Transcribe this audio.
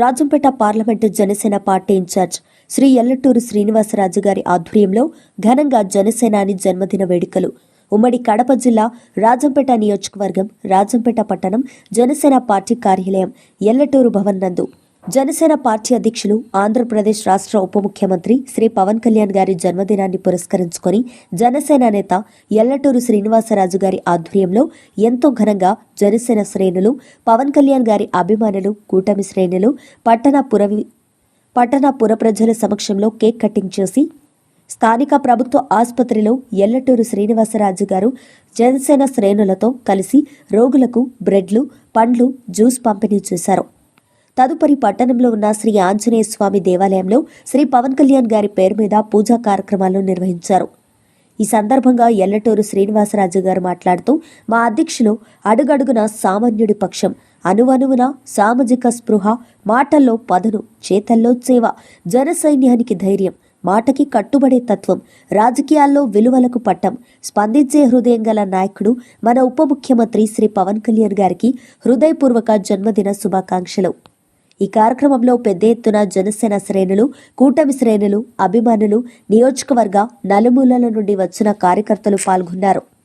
Rajampet parliament Janasena party in-charge Shri Ellaturu Srinivasaraju గారి ఆధ్వర్యంలో ఘనంగా జనసేనాని జన్మదిన వేడుకలు. ఉమ్మడి కడప జిల్లా రాజంపేట నియోజకవర్గం రాజంపేట పట్టణం జనసేన పార్టీ కార్యాలయం ఎల్లటూరు భవన్ నందు. జనసేన పార్టీ అధ్యక్షులు ఆంధ్రప్రదేశ్ రాష్ట్ర ఉప ముఖ్యమంత్రి శ్రీ పవన్ కళ్యాణ్ గారి జన్మదినాన్ని పురస్కరించుకొని జనసేన నేత ఎల్లటూరు శ్రీనివాసరాజు గారి ఆధ్వర్యంలో ఎంతో ఘనంగా జనసేన శ్రేణులు పవన్ కళ్యాణ్ గారి అభిమానులు కూటమి శ్రేణులు పట్టణ పురవి పట్టణ పుర ప్రజల సమక్షంలో కేక్ కటింగ్ చేసి స్థానిక ప్రభుత్వ ఆసుపత్రిలో ఎల్లటూరు శ్రీనివాసరాజు గారు జనసేన శ్రేణులతో కలిసి రోగులకు బ్రెడ్లు పండ్లు జ్యూస్ పంపిణీ చేశారు. తదుపరి పట్టణంలో ఉన్న శ్రీ ఆంజనేయ స్వామి దేవాలయంలో శ్రీ పవన్ కళ్యాణ్ గారి పేరు మీద పూజా కార్యక్రమాలు నిర్వహించారు. ఈ సందర్భంగా ఎల్లటూరు శ్రీనివాసరాజు గారు మాట్లాడుతూ మా అధ్యక్షులు అడుగడుగున సామాన్యుడి పక్షం అనువనువున సామాజిక స్పృహ మాటల్లో పదను చేతల్లో సేవ జన సైన్యానికి ధైర్యం మాటకి కట్టుబడే తత్వం రాజకీయాల్లో విలువలకు పట్టం స్పందించే హృదయం గల నాయకుడు మన ఉప ముఖ్యమంత్రి శ్రీ పవన్ కళ్యాణ్ గారికి హృదయపూర్వక జన్మదిన శుభాకాంక్షలు. ఈ కార్యక్రమంలో పెద్ద ఎత్తున జనసేన శ్రేణులు కూటమి శ్రేణులు అభిమానులు నియోజకవర్గ నలుమూలల నుండి వచ్చిన కార్యకర్తలు పాల్గొన్నారు.